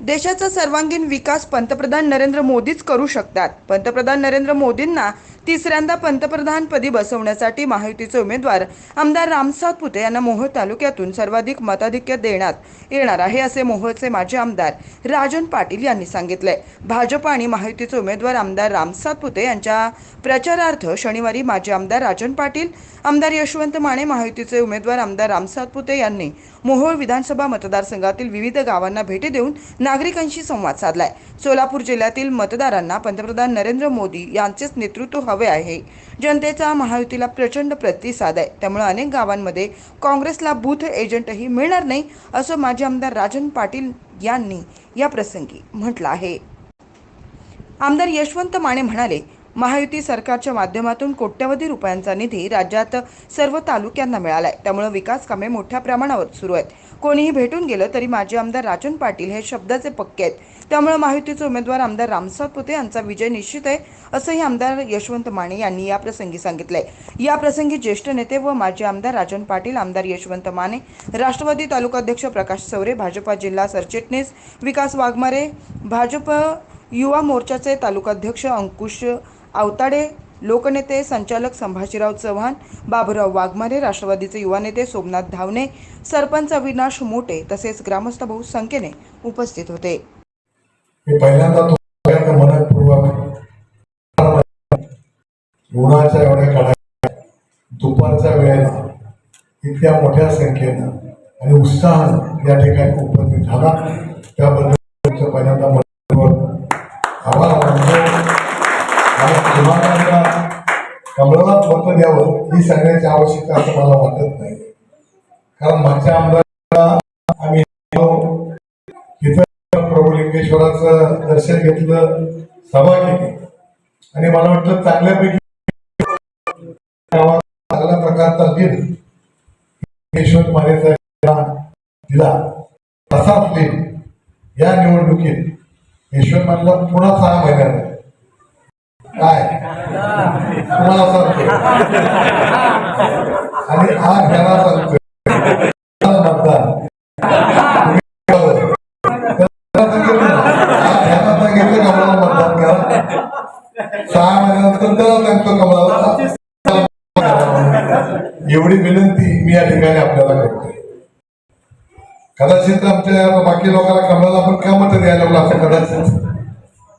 देशाचा सर्वांगीण विकास पंतप्रधान नरेंद्र मोदीच करू शकतात. पंतप्रधान नरेंद्र मोदींना तिसऱ्यांदा पंतप्रधानपदी बसवण्यासाठी महायुतीचे उमेदवार आमदार राम पुते यांना मोहोळ तालुक्यातून सर्वाधिक मताधिक्य देण्यात येणार आहे असे मोहोळचे माजी आमदार राजन पाटील यांनी सांगितले. भाजप आणि महायुतीचे उमेदवार आमदार रामसात पुते यांच्या प्रचारार्थ शनिवारी माजी आमदार राजन पाटील आमदार यशवंत माने महायुतीचे उमेदवार आमदार रामसात पुते यांनी मोहोळ विधानसभा मतदारसंघातील विविध गावांना भेटी देऊन नागरिकांशी संवाद साधलाय. सोलापूर जिल्ह्यातील मतदारांना पंतप्रधान नरेंद्र मोदी यांचेच नेतृत्व हवे आहे. जनतेचा महायुतीला प्रचंड प्रतिसाद आहे. त्यामुळे अनेक गावांमध्ये काँग्रेसला बूथ एजंटही मिळणार नाही असं माजी आमदार राजन पाटील यांनी या प्रसंगी म्हटलं आहे. आमदार यशवंत माने म्हणाले महायुती सरकारच्या माध्यमातून कोट्यवधी रुपयांचा निधी राज्यात सर्व तालुक्यांना मिळालाय. त्यामुळे विकास कामे मोठ्या प्रमाणावर सुरू आहेत. कोणीही भेटून गेलं तरी माजी आमदार राजन पाटील हे शब्दाचे पक्के आहेत. त्यामुळे महायुतीचे उमेदवार आमदार रामसात पुते यांचा विजय निश्चित आहे असंही आमदार यशवंत माने यांनी या प्रसंगी सांगितलंय. या प्रसंगी ज्येष्ठ नेते व माजी आमदार राजन पाटील आमदार यशवंत माने राष्ट्रवादी तालुकाध्यक्ष प्रकाश चौरे भाजपा जिल्हा सरचिटणीस विकास वाघमारे भाजप युवा मोर्चाचे तालुकाध्यक्ष अंकुश आवताडे लोकनेते संचालक संभाजीराव चव्हाण बाबुराव वाघमारे राष्ट्रवादीचे युवा नेते सोमनाथ धावणे सरपंच अविनाश मोटे तसेच ग्रामस्थ बहु संख्येने उपस्थित होते. उन्हाच्या एवढ्या काळात दुपारच्या वेळेला इतक्या मोठ्या संख्येनं आणि उत्साहानं या ठिकाणी उपस्थित झाला. त्याबद्दल मी ही सांगण्याची आवश्यकता असं मला वाटत नाही. कारण मागच्या आमदाराला आम्ही हो, इथं प्रभू लिंगेश्वराचं दर्शन घेतलं सभा केली. आणि मला वाटतं चांगल्यापैकी चांगल्या प्रकारचा लीड लिंगेश्वर मानेचा दिला. तसाच लीड या निवडणुकीत ईश्वर मानेला पुन्हा सहा महिन्यात. काय? तुम्हाला सांगतो आणि आज घ्यायला सांगतोय मतदान सहा महिन्यानंतर त्याला सांगतो कमळाला एवढी विनंती मी या ठिकाणी आपल्याला करतो कदाचित आमच्या बाकी लोकांना कमळाला आपण का मत द्यायला लागलो असं कदाचित?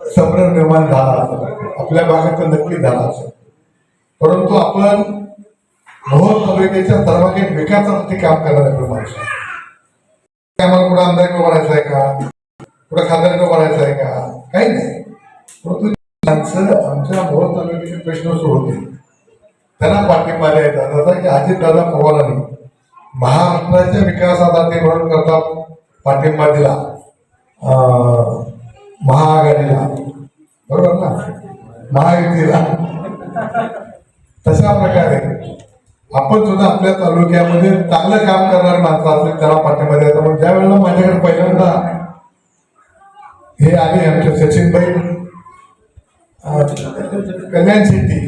संभ्रम निर्माण झाला आपल्या भागात तर नक्की झाला असेल. परंतु आपण मोहोळ तालुक्याच्या सर्वांगीण विकासासाठी काम करणारे माणूस आम्हाला कुठं आमदार वाढायचं आहे का? कुठं खासदार बनायचं आहे का? काही नाही. परंतु माणसं आमच्या मोहोळ तालुक्याचे प्रश्न सोडवतील त्यांना पाठिंबा द्यायचा. जसा की अजितदादा पवारांनी महाराष्ट्राच्या विकासासाठी म्हणून करता पाठिंबा दिला. महाआघाडीला. बरोबर ना? महायुतीला तशा प्रकारे आपण सुद्धा आपल्या तालुक्यामध्ये चांगलं काम करणारे माणसं असेल त्याला पाठिंबा द्यायचा. मग ज्या वेळेला माझ्याकडे पहिल्यांदा हे आले आमचे सचिनबाई कल्याण शेट्टी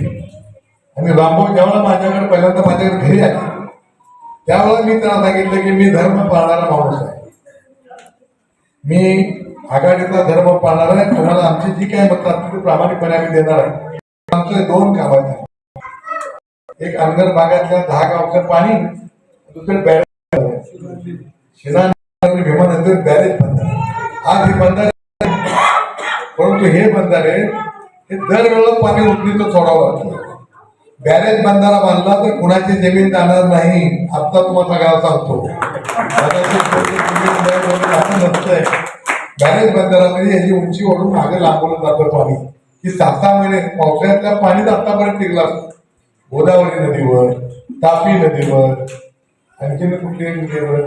आणि रामभाऊ ज्यावेळेला माझ्याकडे पहिल्यांदा माझ्याकडे घरी आले त्यावेळेला मी त्यांना सांगितलं की मी धर्म पाळणारा माणूस आहे. मी आघाडीचा धर्म पाळणार आहे. तुम्हाला आमची जी काही मत असतील ती प्रामाणिकपणे आम्ही देणार आहे. आमचे दोन कामं आहेत एक अनगर भागातल्या दहा गावचं पाणी दुसरे बॅरेज शिना भीमानंतर बॅरेज बंधार. आज हे बंधारे परंतु हे बंधारे हे दरवेळेला पाणी उठणीचं सोडावं लागतं. बॅरेज बंधारा बांधला तर कुणाची जमीन जाणार नाही आता तुम्हाला सगळ्याला सांगतो. बॅरेज बंधारामध्ये याची उंची ओढून मागे लांबवलं जातं पाणी. की सात सहा महिने पावसाळ्यातल्या पाणीच आतापर्यंत टिकलं असतं. गोदावरी नदीवर तापी नदीवर आणखीन कुठली नदीवर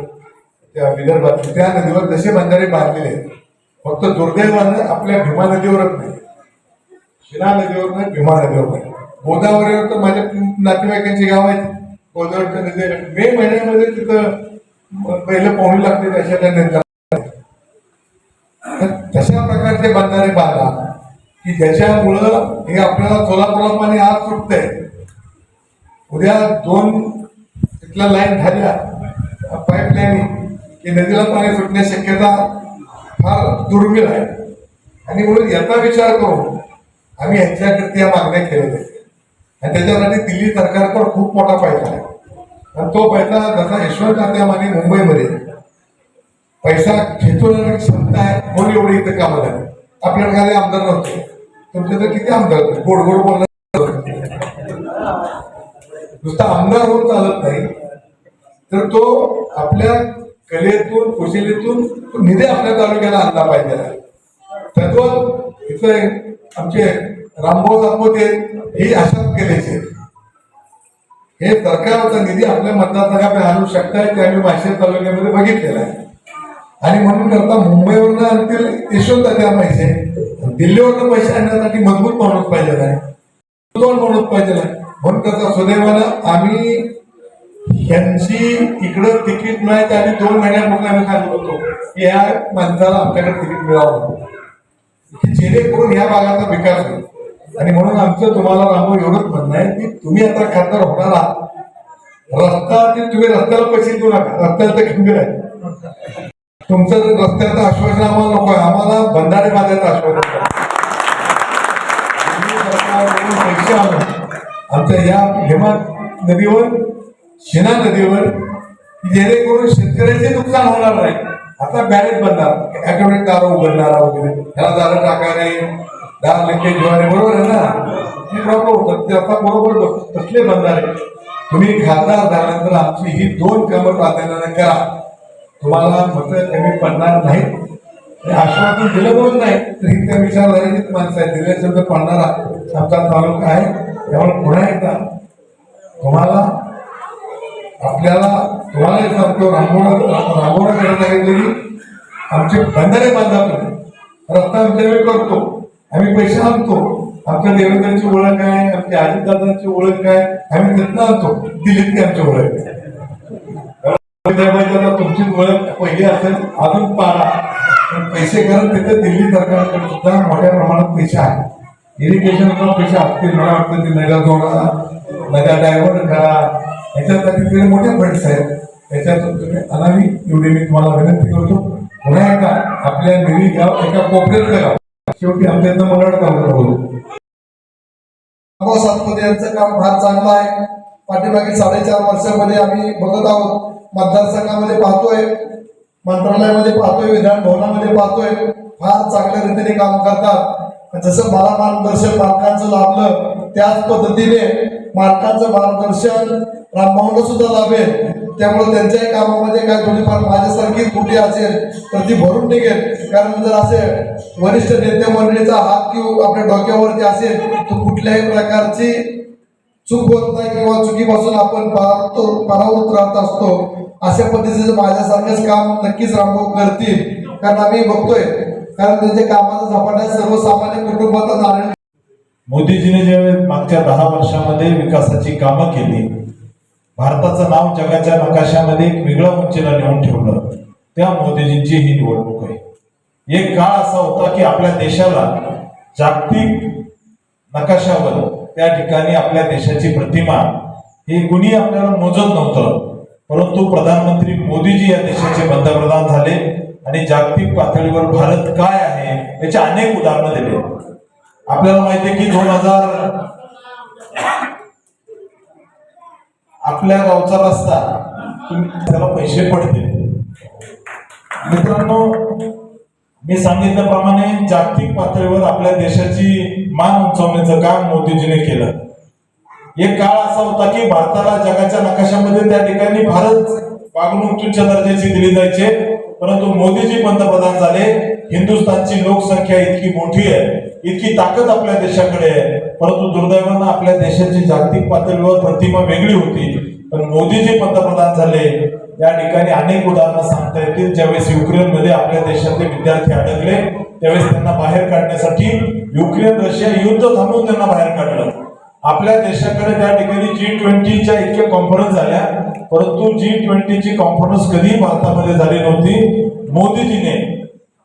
त्या विदर्भात त्या नदीवर जसे बंधारे बांधलेले आहेत. फक्त दुर्दैवानं आपल्या भीमा नदीवरच नाही. शिना नदीवर नाही भीमा नदीवर नाही. गोदावरीवर तर माझ्या नातेवाईकांची गाव आहेत. गोदावरीच्या नदी मे महिन्यामध्ये तिथं पहिलं पाहुणे लागते अशा त्या तशा प्रकारचे बंधारे बांधा की ज्याच्यामुळं हे आपल्याला सोलापूरला पाणी आज सुटतंय. उद्या दोन तिथल्या लाईन झाल्या. पाईपलाईन की नदीला पाणी सुटण्याची शक्यता फार दुर्मिळ आहे. आणि म्हणून याचा विचार करून आम्ही ह्यांच्याकडे या मागण्या केलेल्या आहेत. आणि त्याच्यासाठी दिल्ली सरकारकडे खूप मोठा पैसा आहे. आणि तो पैसा जसा यशवंत अंबानी मुंबईमध्ये पैसा खेचून क्षमता आहे म्हणून एवढी इथं कामं झाली आपल्याला काही आमदार नव्हते? तुमचे तर किती आमदार होते? गोड गोड बोलणार नुसता आमदार होऊन चालत नाही. तर तो आपल्या कलेतून कुशलीतून तो निधी आपल्या तालुक्याला आणला पाहिजे. त्यातून इथं आमचे रामभाऊ दाखवते ही अशाच कलेचे हे सरकारचा निधी आपल्या मतदारसंघात आणू शकताय ते आम्ही माशे तालुक्यामध्ये बघितलेलं आहे. आणि म्हणून करता मुंबईवरनं आणतील यशवंत त्या पैसे दिल्लीवरनं पैसे आणण्यासाठी मजबूत माणूस पाहिजे आहे. दोन माणूस पाहिजे आहे. म्हणून करता सुदैवानं आम्ही यांची इकडं तिकीट मिळायचं आधी दोन महिन्यापूर्वी आम्ही सांगत होतो की ह्या माणसाला आमच्याकडे तिकीट मिळावं. जेणेकरून ह्या भागाचा विकास होईल. आणि म्हणून आमचं तुम्हाला रामो एवढंच म्हणणं आहे की तुम्ही आता खासदार होणार आहात. रस्ता ते तुम्ही रस्त्याला पैसे देऊ नका. रस्त्याला तर गंभीर आहे. तुमचं रस्त्याचं आश्वासन आम्हाला नको आहे. आम्हाला बंधारे बांधायचं आश्वासन पैसे आमच्या या हेमा नदीवर शिना नदीवर जेणेकरून शेतकऱ्याचे नुकसान होणार नाही. आता बॅरेज बनणार. ऑटोमॅटिक दार उघडणार वगैरे. त्याला दारं टाकाने दार लिकेज होणारे बरोबर आहे ना? हे प्रॉब्लेम होतात. ते आता बरोबर बघ- तसले बनणारे तुम्ही खासदार झाल्यानंतर आमची ही दोन कामं प्राधान्याने करा. तुम्हाला मतं कमी पडणार नाहीत. हे आश्वासन दिलं म्हणून नाही तर त्या विचारधारेचीच माणसं आहे दिले शब्द पडणारा आमचा तालुका आहे. त्यामुळे पुन्हा एकदा तुम्हाला आपल्याला तुम्हाला सांगतो रांगोळा रांगोळा करत सांगितलं आमचे बंधारे बांधा रस्ता आमच्याकडे करतो. आम्ही पैसे आणतो आमच्या देवेंद्रांची ओळख आहे आमच्या अजितदादांची ओळख आहे. आम्ही तिथनं आणतो. दिलीत की आमची ओळख त्यामुळे तुमची ओळख पहिली असेल अजून पाडा पण पैसे कारण तिथे दिल्ली सरकारकडे सुद्धा मोठ्या प्रमाणात पैसे आहेत. इरिगेशनचा पैसे असतील मला वाटतं ती नद्या जोडा नद्या डायव्हर्ट करा. याच्यासाठी तिथे मोठे फंड्स आहेत. त्याच्यातून तुम्ही अनावी एवढी मी तुम्हाला विनंती करतो. पुन्हा एकदा आपल्या निधी गाव एका कोपऱ्यात गाव शेवटी आमच्या इथं मंगळ तालुका बोलू सातपुते यांचं काम फार चांगलं आहे. पाठीमागील साडेचार वर्षामध्ये आम्ही बघत आहोत. मतदारसंघामध्ये पाहतोय मंत्रालयामध्ये पाहतोय विधान भवनामध्ये पाहतोय. फार चांगल्या रीतीने काम करतात. जसं मला मार्गदर्शन मालकांचं लाभलं त्याच पद्धतीने मालकांचं मार्गदर्शन रामभाऊंना सुद्धा लाभेल. त्यामुळे त्यांच्याही कामामध्ये काय थोडीफार माझ्यासारखी त्रुटी असेल तर ती भरून निघेल. कारण जर असे वरिष्ठ नेते मंडळीचा हात किंवा आपल्या डोक्यावरती असेल तर कुठल्याही प्रकारची चूक होत नाही किंवा चुकीपासून आपण पाहतो परावृत राहत असतो अशा पद्धतीचं माझ्यासारखंच काम नक्कीच रामभाऊ करतील. कारण आम्ही बघतोय. कारण त्यांच्या कामाचा झपाटा सर्वसामान्य कुटुंबाचा नारायण मोदीजीने ज्यावेळेस मागच्या दहा वर्षामध्ये विकासाची कामं केली भारताचं नाव जगाच्या नकाशामध्ये एक वेगळ्या उंचीला नेऊन ठेवलं त्या मोदीजींची ही निवडणूक आहे. एक काळ असा होता की आपल्या देशाला जागतिक नकाशावर त्या ठिकाणी आपल्या देशाची प्रतिमा ही कुणी आपल्याला मोजत नव्हतं. परंतु प्रधानमंत्री मोदीजी या देशाचे पंतप्रधान झाले आणि जागतिक पातळीवर भारत काय आहे याचे अनेक उदाहरणं दिले. आपल्याला माहिती आहे की दोन हजार आपल्या गावचा रस्ता तुम्ही त्याला पैसे पडते मित्रांनो मी सांगितल्याप्रमाणे जागतिक पातळीवर आपल्या देशाची मान उंचावण्याचं काम मोदीजीने केलं. एक काळ असा होता की भारताला जगाच्या नकाशामध्ये त्या ठिकाणी भारत वागणूक तुच्छ दर्जाची दिली जायचे परंतु मोदीजी पंतप्रधान झाले. हिंदुस्थानची लोकसंख्या इतकी मोठी आहे इतकी ताकद आपल्या देशाकडे आहे परंतु दुर्दैवानं आपल्या देशाची जागतिक पातळीवर प्रतिमा वेगळी होती. पण मोदीजी पंतप्रधान झाले या ठिकाणी अनेक उदाहरणं सांगता येतील. ज्यावेळेस युक्रेनमध्ये आपल्या देशातले विद्यार्थी अडकले त्यावेळेस त्यांना बाहेर काढण्यासाठी युक्रेन रशिया युद्ध थांबवून त्यांना बाहेर काढलं. आपल्या देशाकडे त्या ठिकाणी जी ट्वेंटीच्या इतक्या कॉन्फरन्स झाल्या. परंतु जी ट्वेंटीची कॉन्फरन्स कधीही भारतामध्ये झाली नव्हती. मोदीजीने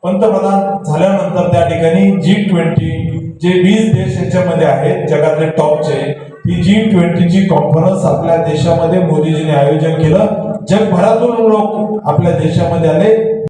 पंतप्रधान झाल्यानंतर त्या ठिकाणी जी ट्वेंटी जे वीस देश याच्यामध्ये आहेत जगातले टॉपचे ही जी ट्वेंटीची कॉन्फरन्स आपल्या देशामध्ये मोदीजीने आयोजन केलं. जगभरातून लोक आपल्या देशामध्ये आले.